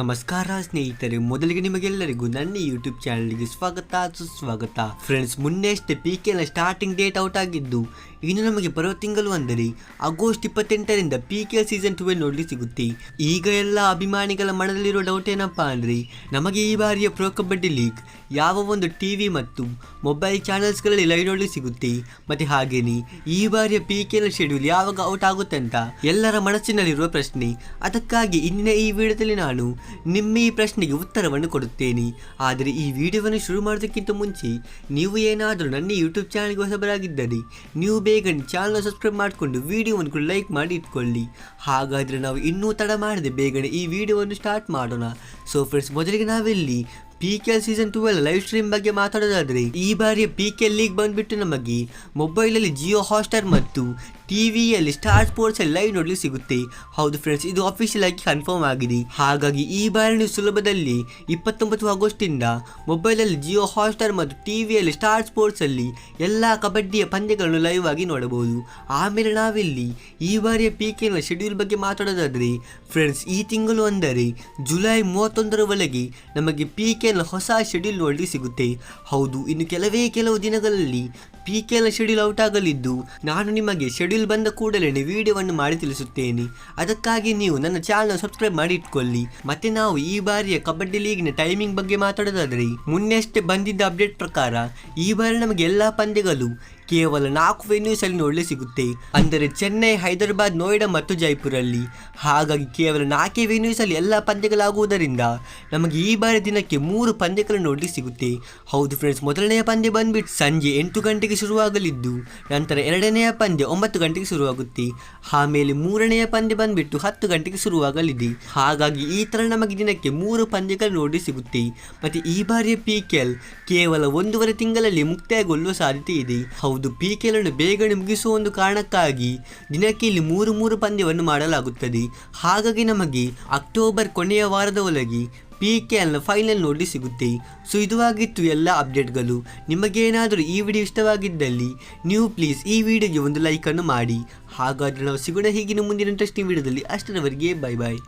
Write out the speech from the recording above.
ನಮಸ್ಕಾರ ಸ್ನೇಹಿತರೆ, ಮೊದಲಿಗೆ ನಿಮಗೆಲ್ಲರಿಗೂ ನನ್ನ ಯೂಟ್ಯೂಬ್ ಚಾನಲ್ಗೆ ಸ್ವಾಗತ, ಸುಸ್ವಾಗತ. ಫ್ರೆಂಡ್ಸ್ ಮುನ್ನೆಷ್ಟೇ ಪಿ ಕೆನ ಸ್ಟಾರ್ಟಿಂಗ್ ಡೇಟ್ ಔಟ್ ಆಗಿದ್ದು ಇನ್ನು ನಮಗೆ ಬರುವ ತಿಂಗಳು ಅಂದರೆ ಆಗಸ್ಟ್ ಇಪ್ಪತ್ತೆಂಟರಿಂದ ಪಿ ಕೆ ಸೀಸನ್ ಟುವೆಲ್ ನೋಡಲಿ ಸಿಗುತ್ತೆ. ಈಗ ಎಲ್ಲ ಅಭಿಮಾನಿಗಳ ಮನದಲ್ಲಿರೋ ಡೌಟ್ ಏನಪ್ಪ ಅಂದರೆ, ನಮಗೆ ಈ ಬಾರಿಯ ಪ್ರೋ ಕಬಡ್ಡಿ ಲೀಗ್ ಯಾವ ಒಂದು ಟಿ ವಿ ಮತ್ತು ಮೊಬೈಲ್ ಚಾನೆಲ್ಸ್ಗಳಲ್ಲಿ ಲೈವ್ ನೋಡಲಿ ಸಿಗುತ್ತೆ. ಮತ್ತು ಹಾಗೆಯೇ ಈ ಬಾರಿಯ ಪಿ ಕೆ ಎಲ್ ಶೆಡ್ಯೂಲ್ ಯಾವಾಗ ಔಟ್ ಆಗುತ್ತೆ ಅಂತ ಎಲ್ಲರ ಮನಸ್ಸಿನಲ್ಲಿರುವ ಪ್ರಶ್ನೆ. ಅದಕ್ಕಾಗಿ ಇಂದಿನ ಈ ವಿಡಿಯೋದಲ್ಲಿ ನಾನು ನಿಮ್ಮ ಈ ಪ್ರಶ್ನೆಗೆ ಉತ್ತರವನ್ನು ಕೊಡುತ್ತೇನೆ. ಆದರೆ ಈ ವಿಡಿಯೋವನ್ನು ಶುರು ಮಾಡೋದಕ್ಕಿಂತ ಮುಂಚೆ, ನೀವು ಏನಾದರೂ ನನ್ನ ಯೂಟ್ಯೂಬ್ ಚಾನಲ್ಗೆ ಹೊಸಬರಾಗಿದ್ದರೆ, ನೀವು ಬೇಗ ಚಾನಲ್ ಸಬ್ಸ್ಕ್ರೈಬ್ ಮಾಡಿಕೊಂಡು ವಿಡಿಯೋವನ್ನು ಕೂಡ ಲೈಕ್ ಮಾಡಿ ಇಟ್ಕೊಳ್ಳಿ. ಹಾಗಾದರೆ ನಾವು ಇನ್ನೂ ತಡ ಮಾಡದೆ ಬೇಗನೆ ಈ ವಿಡಿಯೋವನ್ನು ಸ್ಟಾರ್ಟ್ ಮಾಡೋಣ. ಸೊ ಫ್ರೆಂಡ್ಸ್ ಮೊದಲಿಗೆ ನಾವಿಲ್ಲಿ P K L season twelve live stream ಬಗ್ಗೆ ಮಾತಾಡೋದಾದ್ರೆ, ಈ ಬಾರಿಯ ಪಿ ಕೆ ಲೀಗ್ ಬಂದ್ಬಿಟ್ಟು ನಮಗೆ ಮೊಬೈಲಲ್ಲಿ ಜಿಯೋ ಹಾಟ್ಸ್ಟಾರ್ ಮತ್ತು ಟಿವಿಯಲ್ಲಿ ಸ್ಟಾರ್ ಸ್ಪೋರ್ಟ್ಸ್ ಅಲ್ಲಿ ಲೈವ್ ನೋಡಲಿಕ್ಕೆ ಸಿಗುತ್ತೆ. ಹೌದು ಫ್ರೆಂಡ್ಸ್ ಇದು ಅಫಿಷಿಯಲ್ ಆಗಿ ಕನ್ಫರ್ಮ್ ಆಗಿದೆ. ಹಾಗಾಗಿ ಈ ಬಾರಿ ನೀವು ಸುಲಭದಲ್ಲಿ ಇಪ್ಪತ್ತೊಂಬತ್ತು ಆಗಸ್ಟ್ ಇಂದ ಮೊಬೈಲಲ್ಲಿ ಜಿಯೋ ಹಾಟ್ಸ್ಟಾರ್ ಮತ್ತು ಟಿವಿಯಲ್ಲಿ ಸ್ಟಾರ್ ಸ್ಪೋರ್ಟ್ಸ್ ಅಲ್ಲಿ ಎಲ್ಲ ಕಬಡ್ಡಿಯ ಪಂದ್ಯಗಳನ್ನು ಲೈವ್ ಆಗಿ ನೋಡಬಹುದು. ಆಮೇಲೆ ನಾವಿಲ್ಲಿ ಈ ಬಾರಿಯ ಪಿ ಕೆ ಶೆಡ್ಯೂಲ್ ಬಗ್ಗೆ ಮಾತಾಡೋದಾದರೆ ಫ್ರೆಂಡ್ಸ್ ಈ ತಿಂಗಳು ಅಂದರೆ ಜುಲೈ ಮೂವತ್ತೊಂದರ ಒಳಗೆ ನಮಗೆ ಪಿ ಕೆನ ಹೊಸ ಶೆಡ್ಯೂಲ್ ನೋಡಲಿ ಸಿಗುತ್ತೆ. ಹೌದು, ಇನ್ನು ಕೆಲವೇ ಕೆಲವು ದಿನಗಳಲ್ಲಿ ಪಿ ಕೆನ ಶೆಡ್ಯೂಲ್ ಔಟ್ ಆಗಲಿದ್ದು ನಾನು ನಿಮಗೆ ಶೆಡ್ಯೂಲ್ ಬಂದ ಕೂಡಲೇ ವಿಡಿಯೋವನ್ನು ಮಾಡಿ ತಿಳಿಸುತ್ತೇನೆ. ಅದಕ್ಕಾಗಿ ನೀವು ನನ್ನ ಚಾನಲ್ ಸಬ್ಸ್ಕ್ರೈಬ್ ಮಾಡಿ ಇಟ್ಕೊಳ್ಳಿ. ಮತ್ತೆ ನಾವು ಈ ಬಾರಿಯ ಕಬಡ್ಡಿ ಲೀಗ್ನ ಟೈಮಿಂಗ್ ಬಗ್ಗೆ ಮಾತಾಡೋದಾದರೆ ಮೊನ್ನೆಷ್ಟೇ ಬಂದಿದ್ದ ಅಪ್ಡೇಟ್ ಪ್ರಕಾರ ಈ ಬಾರಿ ನಮಗೆ ಎಲ್ಲ ಪಂದ್ಯಗಳು ಕೇವಲ ನಾಲ್ಕು ವೆನ್ಯೂಸ್ ಅಲ್ಲಿ ನೋಡಲು ಸಿಗುತ್ತೆ. ಅಂದರೆ ಚೆನ್ನೈ, ಹೈದರಾಬಾದ್, ನೋಯ್ಡಾ ಮತ್ತು ಜೈಪುರಲ್ಲಿ. ಹಾಗಾಗಿ ಕೇವಲ ನಾಲ್ಕೇ ವೆನ್ಯೂಸ್ ಅಲ್ಲಿ ಎಲ್ಲ ಪಂದ್ಯಗಳಾಗುವುದರಿಂದ ನಮಗೆ ಈ ಬಾರಿ ದಿನಕ್ಕೆ ಮೂರು ಪಂದ್ಯಗಳು ನೋಡಲಿ ಸಿಗುತ್ತೆ. ಹೌದು ಫ್ರೆಂಡ್ಸ್ ಮೊದಲನೆಯ ಪಂದ್ಯ ಬಂದ್ಬಿಟ್ಟು ಸಂಜೆ ಎಂಟು ಗಂಟೆಗೆ ಶುರುವಾಗಲಿದ್ದು, ನಂತರ ಎರಡನೆಯ ಪಂದ್ಯ ಒಂಬತ್ತು ಗಂಟೆಗೆ ಶುರುವಾಗುತ್ತೆ. ಆಮೇಲೆ ಮೂರನೆಯ ಪಂದ್ಯ ಬಂದ್ಬಿಟ್ಟು ಹತ್ತು ಗಂಟೆಗೆ ಶುರುವಾಗಲಿದೆ. ಹಾಗಾಗಿ ಈ ತರ ನಮಗೆ ದಿನಕ್ಕೆ ಮೂರು ಪಂದ್ಯಗಳು ನೋಡಿ ಸಿಗುತ್ತೆ. ಮತ್ತೆ ಈ ಬಾರಿಯ ಪಿ ಕೇವಲ ಒಂದೂವರೆ ತಿಂಗಳಲ್ಲಿ ಮುಕ್ತಾಯಗೊಳ್ಳುವ ಸಾಧ್ಯತೆ ಇದೆ. ಹೌದು ಪಿ ಕೆಲನ್ನು ಬೇಗನೆ ಮುಗಿಸುವ ಒಂದು ಕಾರಣಕ್ಕಾಗಿ ದಿನಕ್ಕೆ ಇಲ್ಲಿ ಮೂರು ಮೂರು ಪಂದ್ಯವನ್ನು ಮಾಡಲಾಗುತ್ತದೆ. ಹಾಗಾಗಿ ನಮಗೆ ಅಕ್ಟೋಬರ್ ಕೊನೆಯ ವಾರದ ಒಳಗೆ ಪಿ ಕೆ ಎಲ್ನ ಫೈನಲ್ ನೋಡಿ ಸಿಗುತ್ತೆ. ಸೊ ಇದುವಾಗಿತ್ತು ಎಲ್ಲ ಅಪ್ಡೇಟ್ಗಳು. ನಿಮಗೇನಾದರೂ ಈ ವಿಡಿಯೋ ಇಷ್ಟವಾಗಿದ್ದಲ್ಲಿ ನೀವು ಪ್ಲೀಸ್ ಈ ವಿಡಿಯೋಗೆ ಒಂದು ಲೈಕನ್ನು ಮಾಡಿ. ಹಾಗಾದರೆ ನಾವು ಸಿಗೋಣ ಹೀಗಿನ ಮುಂದಿನ ಇಂಟ್ರೆಸ್ಟಿಂಗ್ ವಿಡಿಯೋದಲ್ಲಿ ಅಷ್ಟರವರೆಗೆ ಬೈ ಬಾಯ್